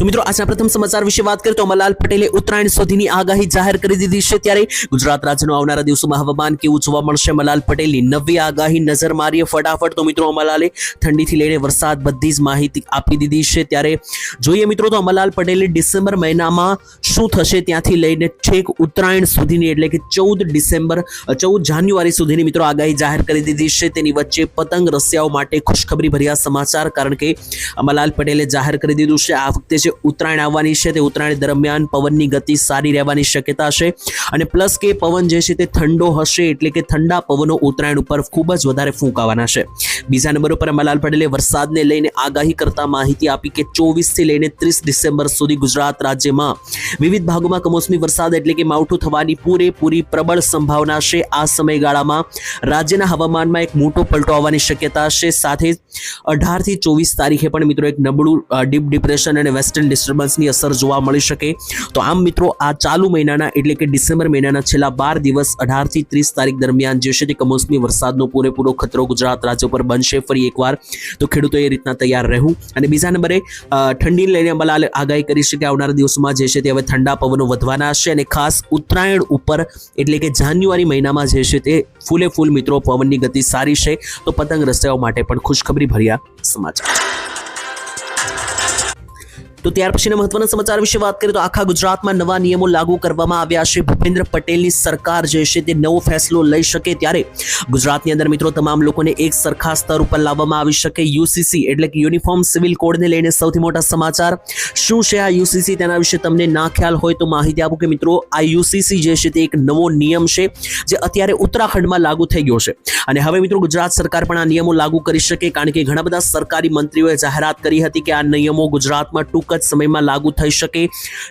તો મિત્રો, આજના પ્રથમ સમાચાર વિશે વાત કરીએ તો અમરલાલ પટેલે ઉત્તરાયણ સુધીની આગાહી જાહેર કરી દીધી છે ત્યારે ગુજરાત રાજ્યનું આવનારા દિવસોમાં હવામાન કેવું જોવા મળશે? અમરલાલ પટેલની નવી આગાહી નજર મારીએ ફટાફટ. તો મિત્રો અમરલાલે ઠંડીથી લઈને વરસાદ બધી જ માહિતી આપી દીધી છે. ત્યારે જોઈએ મિત્રો, તો અમરલાલ પટેલે ડિસેમ્બર મહિનામાં શું થશે? ત્યાંથી લઈને છેક ઉત્તરાયણ સુધીની, એટલે કે ચૌદ ડિસેમ્બર ચૌદ જાન્યુઆરી સુધીની મિત્રો આગાહી જાહેર કરી દીધી છે. તેની વચ્ચે પતંગ રસિયાઓ માટે ખુશખબરી ભર્યા સમાચાર, કારણ કે અમરલાલ પટેલે જાહેર કરી દીધું છે. આ વખતે જે ઉત્તરાયણ આવવાની છે તે ઉત્તરાયણ દરમિયાન પવનની ગતિ સારી રહેવાની શક્યતા છે. અને પ્લસ કે પવન જે છે તે ઠંડો હશે એટલે કે ઠંડા પવનો ઉત્તરાયણ ઉપર ખૂબ જ વધારે ફૂંકાવાના છે. બીજા નંબર ઉપર અમરલાલ પટેલે વરસાદને લઈને આગાહી કરતા માહિતી આપી કે ચોવીસથી લઈને ત્રીસ ડિસેમ્બર સુધી ગુજરાત રાજ્યમાં વિવિધ ભાગોમાં કમોસમી વરસાદ એટલે કે માવઠું થવાની પૂરેપૂરી પ્રબળ સંભાવના છે. આ સમયગાળામાં રાજ્યના હવામાનમાં એક મોટો પલટો આવવાની શક્યતા છે. સાથે અઢારથી ચોવીસ તારીખે પણ મિત્રો એક નબળું ડીપ ડિપ્રેશન અને વેસ્ટર્ન ડિસ્ટર્બન્સની અસર જોવા મળી શકે. તો આમ મિત્રો, આ ચાલુ મહિનાના, એટલે કે ડિસેમ્બર મહિનાના છેલ્લા બાર દિવસ અઢારથી ત્રીસ તારીખ દરમિયાન જે છે તે કમોસમી વરસાદનો પૂરેપૂરો ખતરો ગુજરાત રાજ્ય પર બનશે ફરી એકવાર. તો ખેડૂતો એ રીતના તૈયાર રહેવું. અને બીજા નંબરે ઠંડીને લઈને અંબાલાલ આગાહી કરી છે કે આવનારા દિવસોમાં જે છે તે હવે ઠંડા પવનો વધવાના છે અને ખાસ ઉત્તરાયણ ઉપર, એટલે કે જાન્યુઆરી મહિનામાં જે છે તે ફૂલે ફૂલ મિત્રો પવનની ગતિ સારી છે. તો પતંગ રસ્તાઓ માટે પણ ખુશખબરી ભર્યા સમાચાર. તો ત્યાર પછીના મહત્વના સમાચાર વિશે વાત કરીએ તો આખા ગુજરાતમાં નવા નિયમો લાગુ કરવામાં આવ્યા છે. ભૂપેન્દ્ર પટેલની સરકાર જે છે તે નવો ફેસલો લઈ શકે ત્યારે ગુજરાતની અંદર મિત્રો તમામ લોકોને એક સરખા સ્તર ઉપર લાવવામાં આવી શકે. યુસીસી એટલે કે યુનિફોર્મ સિવિલ કોડને લઈને સૌથી મોટા સમાચાર શું છે આ યુસીસી તેના વિશે તમને ના ખ્યાલ હોય તો માહિતી આપું કે મિત્રો આ યુસીસી જે છે તે એક નવો નિયમ છે જે અત્યારે ઉત્તરાખંડમાં લાગુ થઈ ગયો છે. અને હવે મિત્રો ગુજરાત સરકાર પણ આ નિયમો લાગુ કરી શકે કારણ કે ઘણા બધા સરકારી મંત્રીઓએ જાહેરાત કરી હતી કે આ નિયમો ગુજરાતમાં ટૂંક જ સમયમાં લાગુ થઈ શકે.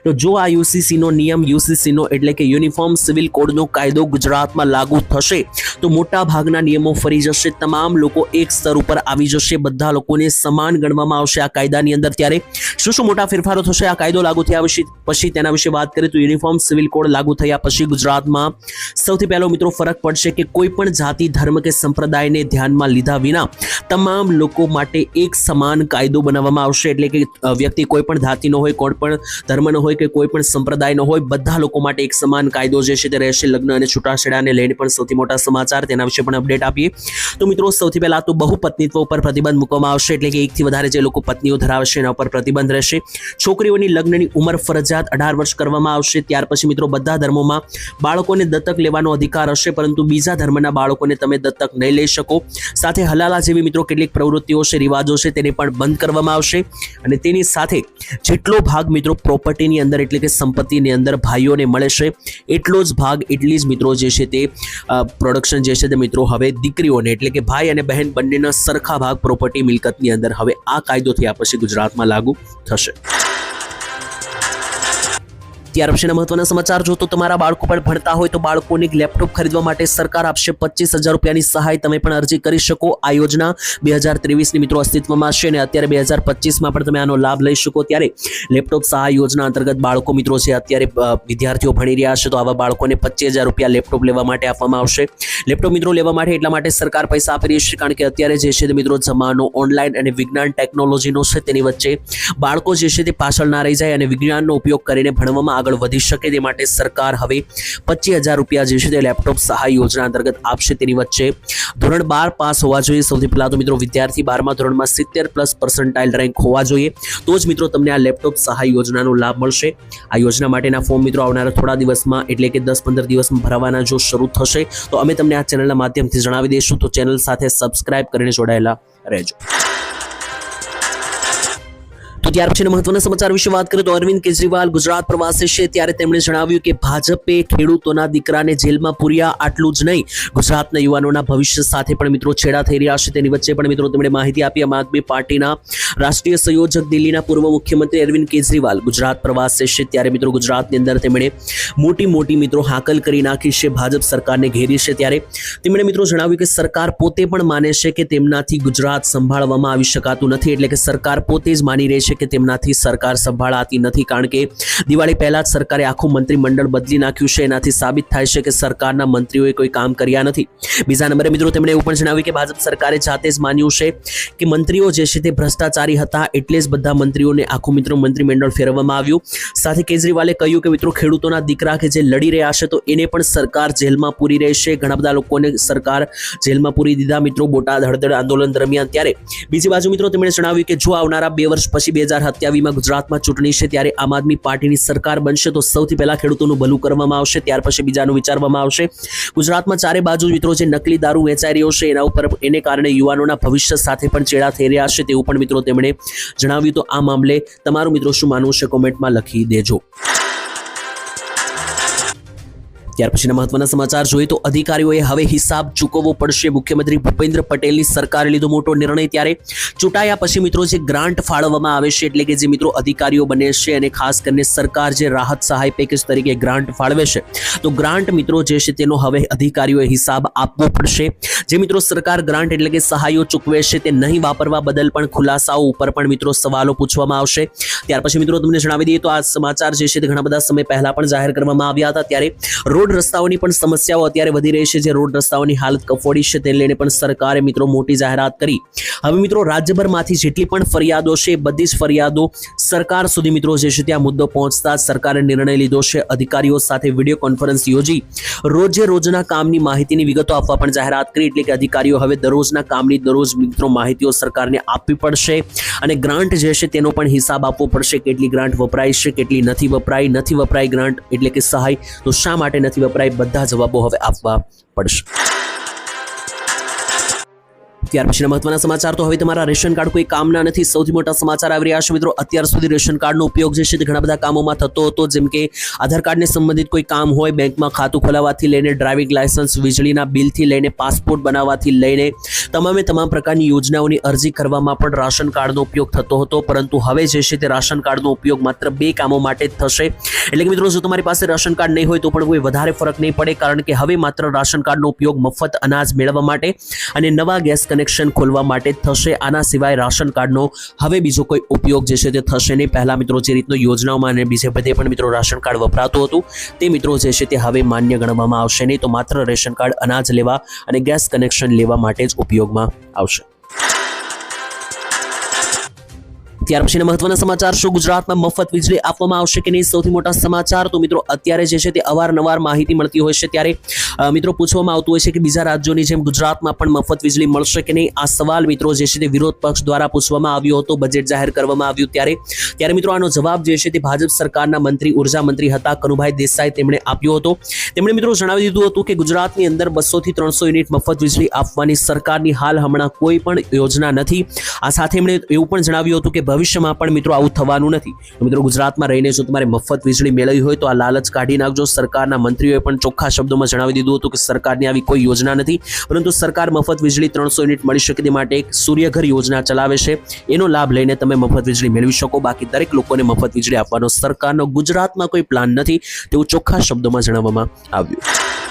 તો જો આ યુસીસીનો નિયમ યુસીસીનો એટલે કે યુનિફોર્મ સિવિલ કોડનો કાયદો ગુજરાતમાં લાગુ થશે, તો મોટા ભાગના નિયમો ફરી જશે. તમામ લોકો એક સ્તર ઉપર આવી જશે. બધા લોકોને સમાન ગણવામાં આવશે આ કાયદાની અંદર ત્યારે. શું શું મોટા ફેરફારો થશે? આ કાયદો લાગુ થયા પછી પછી તેના વિશે વાત કરીએ તો યુનિફોર્મ સિવિલ કોડ લાગુ થયા પછી ગુજરાતમાં સૌથી પહેલો મિત્રો ફરક પડશે કે કોઈ પણ જાતિ, ધર્મ કે સંપ્રદાયને ધ્યાનમાં લીધા વિના તમામ લોકો માટે એક સમાન કાયદો બનાવવામાં આવશે. એટલે કે વ્યક્તિ કોઈ પણ જાતિનો હોય કોઈ પણ ધર્મનો હોય કે કોઈ પણ સંપ્રદાયનો હોય, બધા લોકો માટે એક સમાન કાયદો જે છે તે રહેશે. લગ્ન અને છૂટાછેડાને લઈને પણ સૌથી મોટા સમાચાર, તેના વિશે પણ અપડેટ આપીએ. તો મિત્રો, સૌથી પહેલા તો બહુ પત્નીત્વ ઉપર પ્રતિબંધ મૂકવામાં આવશે, એટલે કે એકથી વધારે જે લોકો પત્નીઓ ધરાવે છે એના ઉપર પ્રતિબંધ રહેશે. છોકરીઓની લગ્નની ઉંમર ફરજિયાત અઢાર વર્ષ કરવામાં આવશે. ત્યાર પછી મિત્રો, બધા ધર્મોમાં બાળકોને દત્તક લેવાનો અધિકાર હશે, પરંતુ બીજા ધર્મના બાળકોને તમે દત્તક નહીં લઈ શકો. સાથે હલાલા જેવી મિત્રો કેટલીક પ્રવૃત્તિઓ છે, રિવાજો છે, તેને પણ બંધ કરવામાં આવશે. અને તેની સાથે જેટલો ભાગ મિત્રો પ્રોપર્ટીની અંદર એટલે કે સંપત્તિની અંદર ભાઈઓને મળે છે, એટલો જ ભાગ એટલી જ મિત્રો જે છે તે પ્રોડક્શન જે છે તે મિત્રો હવે દીકરીઓને એટલે કે ભાઈ અને બહેન બંનેના સરખા ભાગ પ્રોપર્ટી મિલકતની અંદર હવે આ કાયદો થયા પછી ગુજરાતમાં લાગુ થશે. ત્યાર પછીના મહત્વના સમાચાર જો તો તમારા બાળકો પણ ભણતા હોય તો બાળકોને લેપટોપ ખરીદવા માટે સરકાર આપશે પચીસ હજાર રૂપિયાની સહાય. તમે પણ અરજી કરી શકો. આ યોજના બે હજાર ત્રેવીસની મિત્રો અસ્તિત્વમાં છે અને અત્યારે બે હજાર પચીસમાં પણ તમે આનો લાભ લઈ શકો. ત્યારે લેપટોપ સહાય યોજના અંતર્ગત બાળકો મિત્રો છે અત્યારે વિદ્યાર્થીઓ ભણી રહ્યા છે તો આવા બાળકોને પચીસ હજાર રૂપિયા લેપટોપ લેવા માટે આપવામાં આવશે. લેપટોપ મિત્રો લેવા માટે એટલા માટે સરકાર પૈસા આપી રહી છે કારણ કે અત્યારે જે છે તે મિત્રો જમાનો ઓનલાઈન અને વિજ્ઞાન ટેકનોલોજીનો છે તેની વચ્ચે બાળકો જે છે તે પાછળ ના રહી જાય અને વિજ્ઞાનનો ઉપયોગ કરીને ભણવામાં આગળ વધી શકે તે માટે સરકાર હવે પચીસ હજાર રૂપિયા જે છે તે લેપટોપ સહાય યોજના અંતર્ગત આપશે તેની વચ્ચે. ધોરણ બાર પાસ હોવા જોઈએ. સૌથી પહેલાં તો મિત્રો વિદ્યાર્થી બારમા ધોરણમાં સિત્તેર પ્લસ પર્સન્ટાઇલ રેન્ક હોવા જોઈએ. તો જ મિત્રો તમને આ લેપટોપ સહાય યોજનાનો લાભ મળશે. આ યોજના માટેના ફોર્મ મિત્રો આવનારા થોડા દિવસમાં એટલે કે દસ પંદર દિવસમાં ભરવાના જો શરૂ થશે, તો અમે તમને આ ચેનલના માધ્યમથી જણાવી દઈશું. તો ચેનલ સાથે સબસ્ક્રાઇબ કરીને જોડાયેલા રહેજો. તો ત્યાર પછીના મહત્વના સમાચાર વિશે વાત કરીએ તો અરવિંદ કેજરીવાલ ગુજરાત પ્રવાસે છે ત્યારે તેમણે જણાવ્યું કે ભાજપે ખેડૂતોના દીકરાને જેલમાં પૂર્યા આટલું જ નહીં. ગુજરાતના યુવાનોના ભવિષ્ય સાથે પણ મિત્રો છેડા થઈ રહ્યા છે. તેની વચ્ચે પણ મિત્રો તેમણે માહિતી આપી. આમ આદમી પાર્ટીના રાષ્ટ્રીય સંયોજક દિલ્હીના પૂર્વ મુખ્યમંત્રી અરવિંદ કેજરીવાલ ગુજરાત પ્રવાસે છે ત્યારે મિત્રો ગુજરાતની અંદર તેમણે મોટી મોટી મિત્રો હાકલ કરી નાખી છે. ભાજપ સરકારને ઘેરી છે ત્યારે તેમણે મિત્રો જણાવ્યું કે સરકાર પોતે પણ માને છે કે તેમનાથી ગુજરાત સંભાળવામાં આવી શકાતું નથી. એટલે કે સરકાર પોતે જ માની રહી છે કે તેમનાથી સરકાર સંભાળાતી નથી. કારણ કે દિવાળી પહેલા જ સરકારે આખું મંત્રીમંડળ બદલી નાખ્યું છે. એનાથી સાબિત થાય છે કે સરકારના મંત્રીઓએ કોઈ કામ કર્યા નથી. બીજા નંબરે મિત્રો તેમણે એવું પણ જણાવ્યું કે ભાજપ સરકારે જાતે જ માન્યું છે કે મંત્રીઓ જે છે તે ભ્રષ્ટાચારી હતા એટલે જ બધા મંત્રીઓને આખું મિત્રો મંત્રીમંડળ ફેરવવામાં આવ્યું. સાથે કેજરીવાલે કહ્યું કે મિત્રો ખેડૂતોના દીકરા કે જે લડી રહ્યા છે તો એને પણ સરકાર જેલમાં પૂરી રહેશે. ઘણા બધા લોકોને સરકાર જેલમાં પૂરી દીધા મિત્રો બોટાદ હળદર આંદોલન દરમિયાન ત્યારે. બીજી બાજુ મિત્રો તેમણે જણાવ્યું કે જો આવનારા બે વર્ષ પછી બે હજાર સત્યાવીસમાં ગુજરાતમાં ચૂંટણી છે ત્યારે આમ આદમી પાર્ટીની સરકાર બનશે તો સૌથી પહેલા ખેડૂતોનું ભલું કરવામાં આવશે, ત્યાર પછી બીજાનું વિચારવામાં આવશે. ગુજરાતમાં ચારે બાજુ મિત્રો જે નકલી દારૂ વેચાઈ રહ્યો છે એના ઉપર એને કારણે યુવાનોના ભવિષ્ય સાથે પણ ચેડા થઈ રહ્યા છે તેવું પણ મિત્રો તેમણે જણાવ્યું. તો આ મામલે તમારું મિત્રો શું માનવું છે કોમેન્ટમાં લખી દેજો. ત્યાર પછીના મહત્વના સમાચાર જોઈએ તો અધિકારીઓએ હવે હિસાબ ચૂકવવો પડશે. મુખ્યમંત્રી ભૂપેન્દ્ર પટેલની સરકારે લીધો મોટો નિર્ણય ત્યારે ચૂંટાયા પછી મિત્રો જે ગ્રાન્ટ ફાળવવામાં આવે છે એટલે કે જે મિત્રો અધિકારીઓ બને છે અને ખાસ કરીને સરકાર જે રાહત સહાય પેકેજ તરીકે ગ્રાન્ટ ફાળવે છે, તો ગ્રાન્ટ મિત્રો જે છે તેનો હવે અધિકારીઓએ હિસાબ આપવો પડશે. જે મિત્રો સરકાર ગ્રાન્ટ એટલે કે સહાયો ચૂકવે છે તે નહીં વાપરવા બદલ પણ ખુલાસાઓ ઉપર પણ મિત્રો સવાલો પૂછવામાં આવશે. ત્યાર પછી મિત્રો તમને જણાવી દઈએ તો આ સમાચાર જે છે તે ઘણા બધા સમય પહેલા પણ જાહેર કરવામાં આવ્યા હતા. ત્યારે રોડ રસ્તાઓની પણ સમસ્યાઓ અત્યારે વધી રહી છે. જે રોડ રસ્તાઓની હાલત કફોડી છે તેને લઈને પણ સરકારે મિત્રો મોટી જાહેરાત કરી. હવે મિત્રો રાજ્યભરમાંથી જેટલી પણ ફરિયાદો છે, બધી જ ફરિયાદો સરકાર સુધી મિત્રો જે છે ત્યાં મુદ્દો પહોંચતા સરકારે નિર્ણય લીધો છે. અધિકારીઓ સાથે વીડિયો કોન્ફરન્સ યોજી રોજે રોજના કામની માહિતીની વિગતો આપવા પણ જાહેરાત કરી. એટલે કે અધિકારીઓ હવે દરરોજના કામની દરરોજ મિત્રો માહિતીઓ સરકારને આપવી પડશે અને ગ્રાન્ટ જે છે તેનો પણ હિસાબ આપવો પડશે. કેટલી ગ્રાન્ટ વપરાય છે, કેટલી નથી વપરાય. નથી વપરાય ગ્રાન્ટ એટલે કે સહાય. તો શા માટે નથી વપરાય. બધા જવાબો હવે આપવા પડશે. ત્યાર પછીના મહત્વના સમાચાર તો હવે તમારા રેશન કાર્ડ કોઈ કામના નથી. સૌથી મોટા સમાચાર આવી રહ્યા છે મિત્રો. અત્યાર સુધી રેશન કાર્ડનો ઉપયોગ જે છે તે ઘણા બધા કામોમાં થતો હતો. જેમ કે આધાર કાર્ડને સંબંધિત કોઈ કામ હોય બેંકમાં ખાતું ખોલાવવાથી લઈને ડ્રાઇવિંગ લાયસન્સ, વીજળીના બિલથી લઈને પાસપોર્ટ બનાવવાથી લઈને તમામે તમામ પ્રકારની યોજનાઓની અરજી કરવામાં પણ રાશન કાર્ડનો ઉપયોગ થતો હતો. પરંતુ હવે જે છે તે રાશન કાર્ડનો ઉપયોગ માત્ર બે કામો માટે જ થશે. એટલે કે મિત્રો, જો તમારી પાસે રાશન કાર્ડ નહીં હોય તો પણ કોઈ વધારે ફરક નહીં પડે, કારણ કે હવે માત્ર રાશન કાર્ડનો ઉપયોગ મફત અનાજ મેળવવા માટે અને નવા ગેસ કનેક્શન ખોલવા માટે થશે. આના સિવાય રાશન કાર્ડનો હવે બીજો કોઈ ઉપયોગ જે છે તે થશે નહીં. પહેલાં મિત્રો જે રીતનો યોજનાઓમાં અને બીજે બધે પણ મિત્રો રાશન કાર્ડ વપરાતું હતું, તે મિત્રો જે છે તે હવે માન્ય ગણવામાં આવશે નહીં. તો માત્ર રેશન કાર્ડ અનાજ લેવા અને ગેસ કનેક્શન લેવા માટે જ ઉપયોગમાં આવશે. ત્યાર પછીના મહત્વના સમાચાર. શું ગુજરાતમાં મફત વીજળી આપવામાં આવશે કે નહીં? સૌથી મોટા સમાચાર તો મિત્રો અત્યારે જે છે તે અવારનવાર માહિતી મળતી હોય છે. ત્યારે મિત્રો પૂછવામાં આવતું હોય છે કે બીજા રાજ્યોની જેમ ગુજરાતમાં પણ મફત વીજળી મળશે કે નહીં? આ સવાલ મિત્રો જે છે તે વિરોધ પક્ષ દ્વારા પૂછવામાં આવ્યો હતો. બજેટ જાહેર કરવામાં આવ્યું ત્યારે. ત્યારે મિત્રો આનો જવાબ જે છે તે ભાજપ સરકારના મંત્રી, ઊર્જા મંત્રી હતા કનુભાઈ દેસાઈ તેમણે આપ્યો હતો. તેમણે મિત્રો જણાવી દીધું હતું કે ગુજરાતની અંદર બસો થી ત્રણસો યુનિટ મફત વીજળી આપવાની સરકારની હાલ હમણાં કોઈ પણ યોજના નથી. આ સાથે એમણે એવું પણ જણાવ્યું હતું કે ભવિષ્યમાં પણ મિત્રો આવું થવાનું નથી. મિત્રો ગુજરાતમાં રહીને જો તમારે મફત વીજળી મેળવી હોય તો આ લાલચ કાઢી નાખજો. સરકારના મંત્રીઓએ પણ ચોખ્ખા શબ્દોમાં જણાવી દીધું હતું કે સરકારની આવી કોઈ યોજના નથી. પરંતુ સરકાર મફત વીજળી ત્રણસો યુનિટ મળી શકે તે માટે એક સૂર્યઘર યોજના ચલાવે છે. એનો લાભ લઈને તમે મફત વીજળી મેળવી શકો. બાકી દરેક લોકોને મફત વીજળી આપવાનો સરકારનો ગુજરાતમાં કોઈ પ્લાન નથી તેવું ચોખ્ખા શબ્દોમાં જણાવવામાં આવ્યું.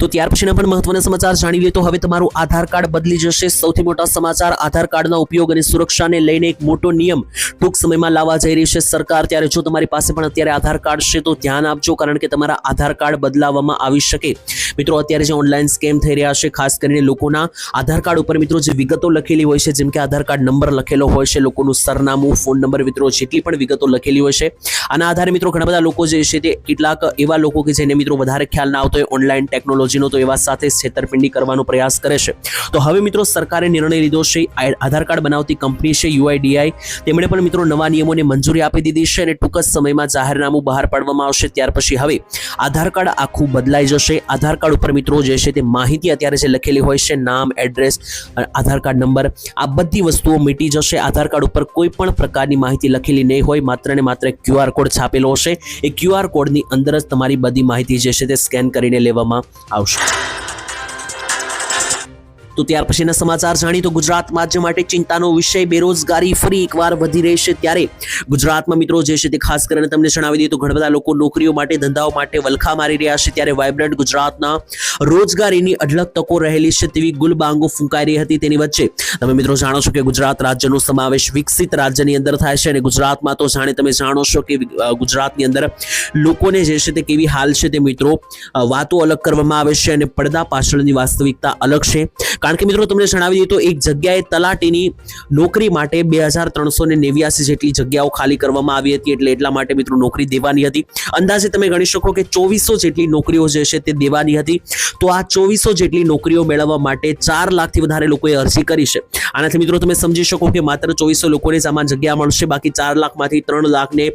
તો ત્યાર પછીના પણ મહત્વના સમાચાર જાણી લઈએ તો હવે તમારું આધાર કાર્ડ બદલી જશે. સૌથી મોટા સમાચાર, આધાર કાર્ડના ઉપયોગ અને સુરક્ષાને લઈને એક મોટો નિયમ ટૂંક સમયમાં લાવવા જઈ રહી છે સરકાર. ત્યારે જો તમારી પાસે પણ અત્યારે આધાર કાર્ડ છે તો ધ્યાન આપજો, કારણ કે તમારા આધાર કાર્ડ બદલાવવામાં આવી શકે. મિત્રો, અત્યારે જે ઓનલાઈન સ્કેમ થઈ રહ્યા છે, ખાસ કરીને લોકોના આધાર કાર્ડ ઉપર મિત્રો જે વિગતો લખેલી હોય છે, જેમ કે આધાર કાર્ડ નંબર લખેલો હોય છે, લોકોનું સરનામું ફોન નંબર મિત્રો, જેટલી પણ વિગતો લખેલી હોય છે, આના આધારે મિત્રો ઘણા બધા લોકો જે છે તે કેટલાક એવા લોકો કે જેને મિત્રો વધારે ખ્યાલ ના આવતો હોય ઓનલાઈન ટેકનોલોજીનો તો એવા સાથે છેતરપિંડી કરવાનો પ્રયાસ કરે છે. તો હવે મિત્રો સરકારે નિર્ણય લીધો છે આધાર કાર્ડ બનાવતી કંપની છે યુઆઈડીઆઈ તેમણે પણ મિત્રો નવા નિયમોને મંજૂરી આપી દીધી છે અને ટૂંક જ સમયમાં જાહેરનામું બહાર પાડવામાં આવશે, ત્યાર પછી હવે આધાર કાર્ડ આખું બદલાઈ જશે, આધાર કાર્ડ ઉપર મિત્રો જે છે તે માહિતી અત્યારે જે લખેલી હોય છે, નામ, એડ્રેસ આધાર કાર્ડ નંબર. આ બધી વસ્તુઓ મીટી જશે. આધાર કાર્ડ ઉપર કોઈ પણ પ્રકારની માહિતી લખેલી નહીં હોય. માત્ર ને માત્ર ક્યુઆર કોડ છાપેલો હશે. એ ક્યુઆર કોડની અંદર જ તમારી બધી માહિતી જે છે તે સ્કેન કરીને લેવામાં આવશે. તો ત્યાર પછીના સમાચાર જાણી તો ગુજરાત રાજ્ય માટે ચિંતાનો વિષય, બેરોજગારી ફરી એકવાર વધી રહી છે ત્યારે ગુજરાતમાં મિત્રો જે છે તે ખાસ કરીને તમને જણાવી દઈએ તો ઘણા બધા લોકો નોકરીઓ માટે, ધંધાઓ માટે વલખા મારી રહ્યા છે ત્યારે વાઇબ્રન્ટ ગુજરાતના રોજગારીની અઢળક તકો રહેલી છે તેવી ગુલબાંગો ફૂંકાઈ રહી હતી તેની વચ્ચે. તમે મિત્રો જાણો છો કે ગુજરાત રાજ્યનો સમાવેશ વિકસિત રાજ્યની અંદર થાય છે અને ગુજરાતમાં તો જાણે તમે જાણો છો કે ગુજરાતની અંદર લોકોને જે છે તે કેવી હાલ છે તે મિત્રો વાતો અલગ કરવામાં આવે છે અને પડદા પાછળની વાસ્તવિકતા અલગ છે. કારણ કે મિત્રો તમને જણાવી દઈએ તો એક જગ્યાએ તલાટીની નોકરી માટે બે હજાર ત્રણસો ને નેવ્યાસી જેટલી જગ્યાઓ ખાલી કરવામાં આવી હતી એટલે એટલા માટે મિત્રો નોકરી દેવાની હતી. અંદાજે તમે ગણી શકો કે ચોવીસો જેટલી નોકરીઓ જે છે તે દેવાની હતી. તો આ ચોવીસો જેટલી નોકરીઓ મેળવવા માટે ચાર લાખથી વધારે લોકોએ અરજી કરી છે. આનાથી મિત્રો તમે સમજી શકો કે માત્ર ચોવીસો લોકોને જ આમાં જગ્યા મળશે. બાકી ચાર લાખમાંથી ત્રણ લાખ ને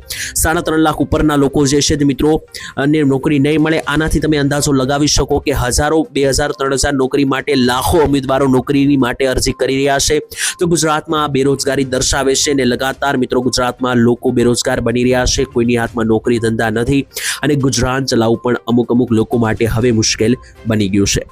સાડા ત્રણ લાખ ઉપરના લોકો જે છે તે મિત્રો અને નોકરી નહીં મળે. આનાથી તમે અંદાજો લગાવી શકો કે હજારો બે હજાર ત્રણ હજાર નોકરી માટે લાખો ઉમેદવારો નોકરીની માટે અરજી કરી રહ્યા છે. તો ગુજરાતમાં આ બેરોજગારી દર્શાવે છે અને લગાતાર મિત્રો ગુજરાતમાં લોકો બેરોજગાર બની રહ્યા છે. કોઈની હાથમાં નોકરી ધંધા નથી અને ગુજરાન ચલાવવું પણ અમુક અમુક લોકો માટે હવે મુશ્કેલ બની ગયું છે.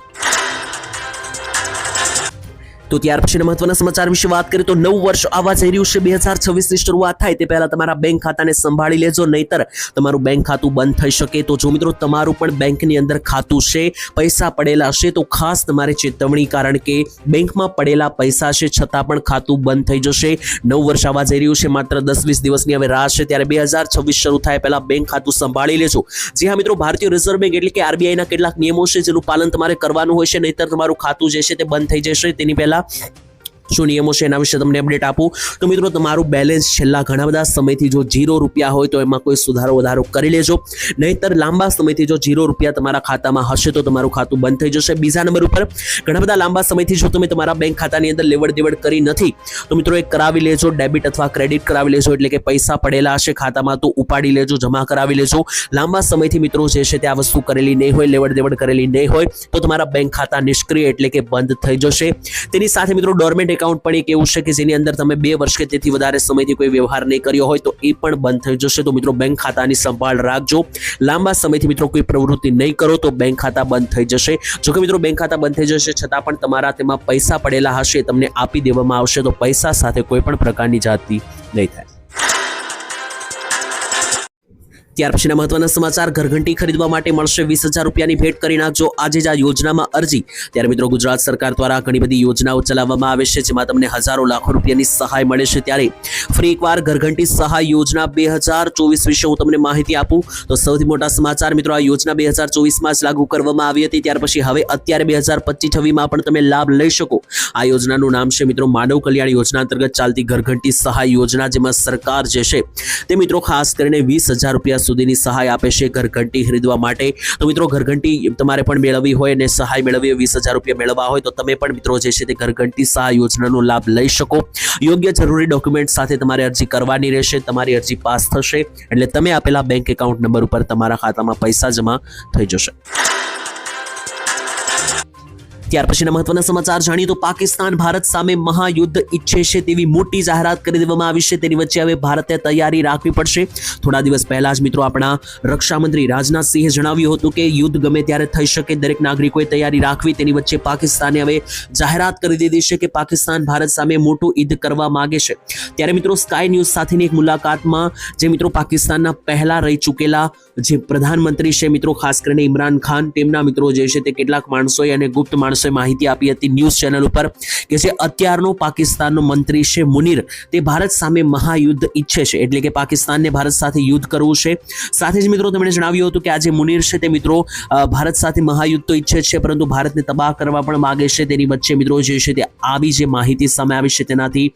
તો ત્યાર પછીના મહત્વના સમાચાર વિશે વાત કરીએ તો નવું વર્ષ આવવા જઈ રહ્યું છે. બે હજાર છવ્વીસની શરૂઆત થાય તે પહેલા તમારા બેંક ખાતાને સંભાળી લેજો, નહીતર તમારું બેંક ખાતું બંધ થઈ શકે. તો જો મિત્રો તમારું પણ બેંકની અંદર ખાતું છે, પૈસા પડેલા છે તો ખાસ તમારે ચેતવણી કારણ કે બેંકમાં પડેલા પૈસા છે, છતાં પણ ખાતું બંધ થઈ જશે. નવું વર્ષ આવવા જઈ રહ્યું છે, માત્ર દસ વીસ દિવસની હવે રાહ છે. ત્યારે બે હજાર છવ્વીસ શરૂ થાય પહેલા બેંક ખાતું સંભાળી લેજો. જે હા મિત્રો, ભારતીય રિઝર્વ બેંક એટલે કે આરબીઆઈના કેટલાક નિયમો છે, જેનું પાલન તમારે કરવાનું હોય છે, નહીતર તમારું ખાતું જે છે તે બંધ થઈ જશે. તેની પહેલા টাটা શું નિયમો છે એના વિશે તમને અપડેટ આપું. તો મિત્રો, તમારું બેલેન્સ છેલ્લા ઘણા બધા સમયથી જો ઝીરો રૂપિયા હોય તો એમાં કોઈ સુધારો વધારો કરી લેજો. નહીતર લાંબા સમયથી જો ઝીરો રૂપિયા તમારા ખાતામાં હશે તો તમારું ખાતું બંધ થઈ જશે. બીજા નંબર ઉપર, ઘણા બધા લાંબા સમયથી જો તમે તમારા બેંક ખાતાની અંદર લેવડ દેવડ કરી નથી, તો મિત્રો એ કરાવી લેજો ડેબિટ અથવા ક્રેડિટ કરાવી લેજો, એટલે કે પૈસા પડેલા હશે ખાતામાં તો ઉપાડી લેજો, જમા કરાવી લેજો. લાંબા સમયથી મિત્રો જે છે તે આ વસ્તુ કરેલી નહીં હોય લેવડ દેવડ કરેલી નહીં હોય, તો તમારા બેંક ખાતા નિષ્ક્રિય એટલે કે બંધ થઈ જશે. તેની સાથે મિત્રો ડોરમેન્ટ એકાઉન્ટ પણ એક એવું છે કે જેની અંદર તમે બે વર્ષ કે તેથી વધારે સમયથી કોઈ વ્યવહાર નહીં કર્યો હોય તો એ પણ બંધ થઈ જશે. તો મિત્રો બેંક ખાતાની સંભાળ રાખજો. લાંબા સમયથી મિત્રો કોઈ પ્રવૃત્તિ નહીં કરો તો બેંક ખાતા બંધ થઈ જશે. જોકે મિત્રો બેંક ખાતા બંધ થઈ જશે છતાં પણ તમારા તેમાં પૈસા પડેલા હશે તમને આપી દેવામાં આવશે. તો પૈસા સાથે કોઈ પણ પ્રકારની જાતિ નહીં થાય. ત્યાર પછીના મહત્વના સમાચાર, ઘરઘંટી ખરીદવા માટે મળશે વીસ હજાર રૂપિયાની ભેટ કરી નાખજો. આજે જ આ યોજનામાં અરજી. ત્યારે મિત્રો ગુજરાત સરકાર દ્વારા ઘણી બધી યોજનાઓ ચલાવવામાં આવે છે, જેમાં તમને હજારો લાખો રૂપિયાની સહાય મળે છે ત્યારે ફરી એકવાર ઘરઘંટી સહાય યોજના બે હજાર ચોવીસ વિશે હું તમને માહિતી આપું. તો સૌથી મોટા સમાચાર, મિત્રો, આ યોજના બે હજાર ચોવીસમાં જ લાગુ કરવામાં આવી હતી. ત્યાર પછી હવે અત્યારે બે હજાર પચીસ છવ્વીસમાં પણ તમે લાભ લઈ શકો. આ યોજનાનું નામ છે, મિત્રો, માનવ કલ્યાણ યોજના અંતર્ગત ચાલતી ઘરઘંટી સહાય યોજના, જેમાં સરકાર જે છે તે, મિત્રો, ખાસ કરીને વીસ હજાર રૂપિયા સુધીની સહાય આપે છે ઘરઘંટી ખરીદવા માટે. તો મિત્રો, ઘરઘંટી તમારે પણ મેળવવી હોય અને સહાય મેળવવી વીસ હજાર રૂપિયા મેળવવા હોય, તો તમે પણ મિત્રો જે છે તે ઘરઘંટી સહાય યોજનાનો લાભ લઈ શકો. યોગ્ય જરૂરી ડોક્યુમેન્ટ સાથે તમારે અરજી કરવાની રહેશે, તમારી અરજી પાસ થશે, એટલે તમે આપેલા બેંક એકાઉન્ટ નંબર ઉપર તમારા ખાતામાં પૈસા જમા થઈ જશે. ત્યાર પછીના મહત્વના સમાચાર જાણીએ તો પાકિસ્તાન ભારત સામે મહાયુદ્ધ ઈચ્છે છે તેવી મોટી જાહેરાત કરી દેવામાં આવી છે. તેની વચ્ચે હવે ભારતે તૈયારી રાખવી પડશે. થોડા દિવસ પહેલા જ મિત્રો આપણા રક્ષામંત્રી રાજનાથસિંહે જણાવ્યું હતું કે યુદ્ધ ગમે ત્યારે થઈ શકે, દરેક નાગરિકોએ તૈયારી રાખવી. તેની વચ્ચે પાકિસ્તાને હવે જાહેરાત કરી દીધી છે કે પાકિસ્તાન ભારત સામે મોટું યુદ્ધ કરવા માગે છે. ત્યારે મિત્રો સ્કાય ન્યૂઝ સાથેની એક મુલાકાતમાં જે મિત્રો પાકિસ્તાનના પહેલા રહી ચૂકેલા જે પ્રધાનમંત્રી છે, મિત્રો ખાસ કરીને ઇમરાન ખાન, તેમના મિત્રો જે છે તે કેટલાક માણસોએ અને ગુપ્ત માણસોએ માહિતી આપી હતી ન્યૂઝ ચેનલ ઉપર કે જે અત્યારનો પાકિસ્તાનનો મંત્રી છે મુનીર, તે ભારત સામે મહાયુદ્ધ ઈચ્છે છે. એટલે કે પાકિસ્તાનને ભારત સાથે યુદ્ધ કરવું છે. સાથે જ મિત્રો તેમણે જણાવ્યું હતું કે આજે મુનિર છે તે મિત્રો ભારત સાથે મહાયુદ્ધ તો ઈચ્છે છે, પરંતુ ભારતને તબાહ કરવા પણ માગે છે. તેની વચ્ચે મિત્રો જે છે તે આવી જે માહિતી સામે આવી છે તેનાથી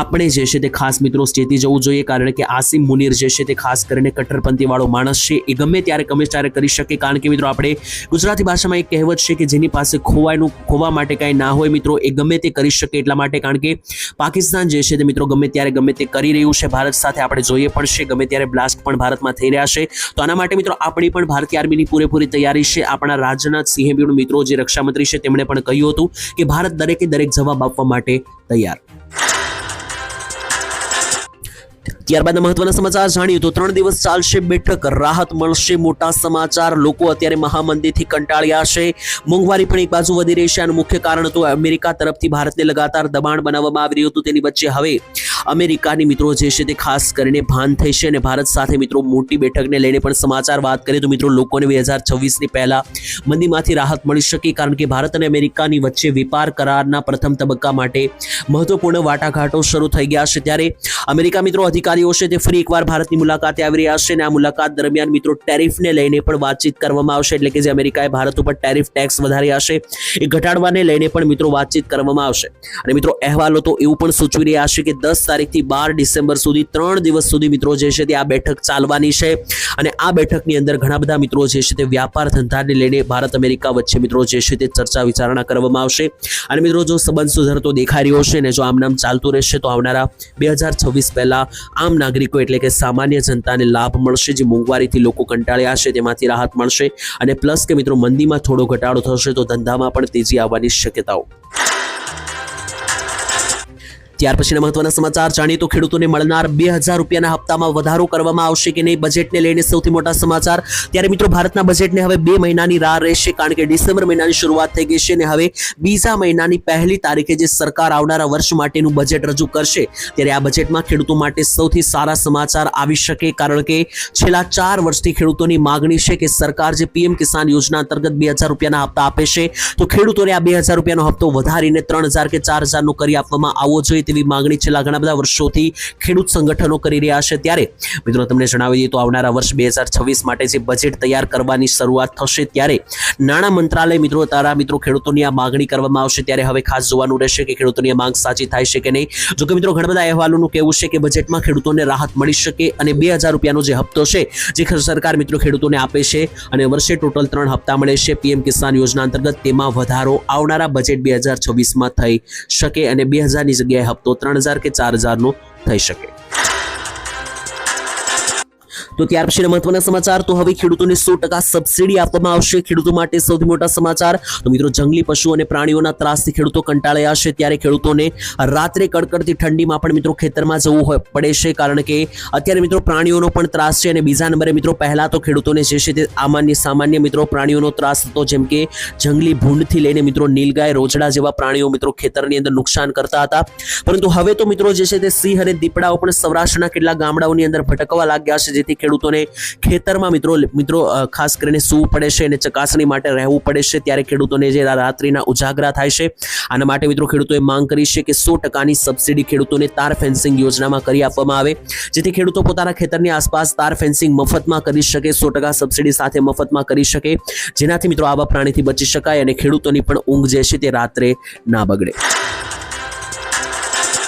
આપણે જે છે તે ખાસ મિત્રો ચેતી જવું જોઈએ, કારણ કે આસિમ મુનીર જે છે તે ખાસ કરીને કટ્ટરપંથીવાળો માણસ છે. એ ગમે ત્યારે ગમે ત્યારે કરી શકે, કારણ કે મિત્રો આપણે ગુજરાતી ભાષામાં એક કહેવત છે કે જેની પાસે ખોવાયનું ખોવા માટે કાંઈ ના હોય મિત્રો, એ ગમે તે કરી શકે એટલા માટે કારણ કે પાકિસ્તાન જે છે તે મિત્રો ગમે ત્યારે ગમે તે કરી રહ્યું છે. ભારત સાથે આપણે જોઈએ પણ છે, ગમે ત્યારે બ્લાસ્ટ પણ ભારતમાં થઈ રહ્યા છે. તો આના માટે મિત્રો આપણી પણ ભારતીય આર્મીની પૂરેપૂરી તૈયારી છે. આપણા રાજનાથ સિંહે મિત્રો જે રક્ષામંત્રી છે, તેમણે પણ કહ્યું હતું કે ભારત દરેકે દરેક જવાબ આપવા માટે તૈયાર. ત્યારબાદ મહત્વના સમાચાર જાણીએ તો ત્રણ દિવસ ચાલશે બેઠક. રાહત મળશે મોટા સમાચાર. લોકો અત્યારે મહામંદીથી કંટાળ્યા છે. મોંઘવારી પણ એક બાજુ વધી રહી છે. આનું મુખ્ય કારણ તો અમેરિકા તરફથી ભારતને લગાતાર દબાણ બનાવવામાં આવી રહ્યું હતું. તેની વચ્ચે હવે અમેરિકાની મિત્રો જે છે તે ખાસ કરીને ભાન થઈ છે અને ભારત સાથે મિત્રો મોટી બેઠકને લઈને પણ સમાચાર વાત કરીએ તો મિત્રો લોકોને બે હજાર છવ્વીસની પહેલાં મંદીમાંથી રાહત મળી શકે કારણ કે ભારત અને અમેરિકાની વચ્ચે વેપાર કરારના પ્રથમ તબક્કા માટે મહત્વપૂર્ણ વાટાઘાટો શરૂ થઈ ગયા છે. ત્યારે અમેરિકા મિત્રો અધિકારીઓ છે તે ફરી એકવાર ભારતની મુલાકાતે આવી રહ્યા છે અને આ મુલાકાત દરમિયાન મિત્રો ટેરિફને લઈને પણ વાતચીત કરવામાં આવશે એટલે કે જે અમેરિકાએ ભારત ઉપર ટેરિફ ટેક્સ વધાર્યા છે એ ઘટાડવાને લઈને પણ મિત્રો વાતચીત કરવામાં આવશે. અને મિત્રો અહેવાલો તો એવું પણ સૂચવી રહ્યા છે કે દસ તારીખથી બાર ડિસેમ્બર સુધી ત્રણ દિવસ સુધી મિત્રો જે છે તે આ બેઠક ચાલવાની છે અને આ બેઠકની અંદર ઘણા બધા મિત્રો જે છે તે વ્યાપાર ધંધાને લઈને ભારત અમેરિકા વચ્ચે મિત્રો જે છે તે ચર્ચા વિચારણા કરવામાં આવશે. અને મિત્રો જો સંબંધ સુધરતો દેખાઈ રહ્યો છે ને જો આમ નામ ચાલતું રહેશે તો આવનારા બે હજાર છવ્વીસ પહેલા આમ નાગરિકો એટલે કે સામાન્ય જનતાને લાભ મળશે જે મોંઘવારીથી લોકો કંટાળ્યા છે, તેમાંથી રાહત મળશે. અને પ્લસ કે મિત્રો મંદીમાં થોડો ઘટાડો થશે તો ધંધામાં પણ તેજી આવવાની શક્યતાઓ. ત્યાર પછીના મહત્વના સમાચાર જાણીએ તો ખેડૂતોને મળનાર બે હજાર રૂપિયાના હપ્તામાં વધારો કરવામાં આવશે કે નહીં? બજેટને લઈને સૌથી મોટા સમાચાર. ત્યારે મિત્રો, ભારતના બજેટને હવે બે મહિનાની રાહ રહેશે કારણ કે ડિસેમ્બર મહિનાની શરૂઆત થઈ ગઈ છે અને હવે બીજા મહિનાની પહેલી તારીખે જે સરકાર આવનારા વર્ષ માટેનું બજેટ રજૂ કરશે. ત્યારે આ બજેટમાં ખેડૂતો માટે સૌથી સારા સમાચાર આવી શકે કારણ કે છેલ્લા ચાર વર્ષથી ખેડૂતોની માગણી છે કે સરકાર જે પીએમ કિસાન યોજના અંતર્ગત બે હજાર રૂપિયાના હપ્તા આપે છે, તો ખેડૂતોને આ બે હજાર રૂપિયાનો હપ્તો વધારીને ત્રણ હજાર કે ચાર હજારનો કરી આપવામાં આવવો જોઈએ. તેવી માંગણી છેલ્લા ઘણા બધા વર્ષોથી ખેડૂત સંગઠનો કરી રહ્યા છે. ત્યારે મિત્રો તમને જણાવી દઈએ તો આવનારા વર્ષ બે હજાર છવ્વીસ માટે જે બજેટ તૈયાર કરવાની શરૂઆત થશે ત્યારે નાણાં મંત્રાલય મિત્રો તારા મિત્રો ખેડૂતોની આ માગણી કરવામાં આવશે. ત્યારે હવે ખાસ જોવાનું રહેશે કે ખેડૂતોની આ માંગ સાચી થાય છે કે નહીં. જો કે મિત્રો ઘણા બધા અહેવાલોનું કહેવું છે કે બજેટમાં ખેડૂતોને રાહત મળી શકે અને બે હજાર રૂપિયાનો જે હપ્તો છે, જે સરકાર મિત્રો ખેડૂતોને આપે છે અને વર્ષે ટોટલ ત્રણ હપ્તા મળે છે. પીએમ કિસાન યોજના અંતર્ગત તેમાં વધારો આવનારા બજેટ બે હજાર છવ્વીસમાં થઈ શકે અને બે હજારની જગ્યાએ હપ્તો ત્રણ હજાર કે ચાર હજારનો થઈ શકે. તો ત્યાર પછીના મહત્વના સમાચાર, તો હવે ખેડૂતોને સો ટકા સબસિડી આપવામાં આવશે ખેડૂતો માટે સૌથી મોટા સમાચાર. તો મિત્રો, જંગલી પશુ અને પ્રાણીઓના ત્રાસથી ખેડૂતો કંટાળ્યા છે ત્યારે ખેડૂતોને રાત્રે કડકડતી ઠંડીમાં પણ મિત્રો ખેતરમાં જવું હોય, પડે છે, કારણ કે અત્યારે મિત્રો પ્રાણીઓનો પણ ત્રાસ છે અને બીજા નંબરે મિત્રો પહેલા તો ખેડૂતોને જે છે તે આમાન્ય સામાન્ય મિત્રો પ્રાણીઓનો ત્રાસ હતો, જેમ કે જંગલી ભૂંડથી લઈને મિત્રો નીલગાય, રોજડા જેવા પ્રાણીઓ મિત્રો ખેતરની અંદર નુકસાન કરતા હતા. પરંતુ હવે તો મિત્રો જે છે તે સિંહ અને દીપડાઓ પણ સૌરાષ્ટ્રના કેટલાક ગામડાઓની અંદર ભટકવા લાગ્યા છે, જેથી ખેડૂતોને ખેતરમાં મિત્રો મિત્રો ખાસ કરીને સૂવું પડે છે અને ચકાસણી માટે રહેવું પડે છે, ત્યારે ખેડૂતોને જે રાત્રિના ઉજાગરા થાય છે. આના માટે મિત્રો ખેડૂતોએ માંગ કરી છે કે સો ટકાની સબસિડી ખેડૂતોને તાર ફેન્સિંગ યોજનામાં કરી આપવામાં આવે, જેથી ખેડૂતો પોતાના ખેતરની આસપાસ તાર ફેન્સિંગ મફતમાં કરી શકે, સો ટકા સબસિડી સાથે મફતમાં કરી શકે, જેનાથી મિત્રો આવા પ્રાણીથી બચી શકાય અને ખેડૂતોની પણ ઊંઘ જે છે તે રાત્રે ના બગડે.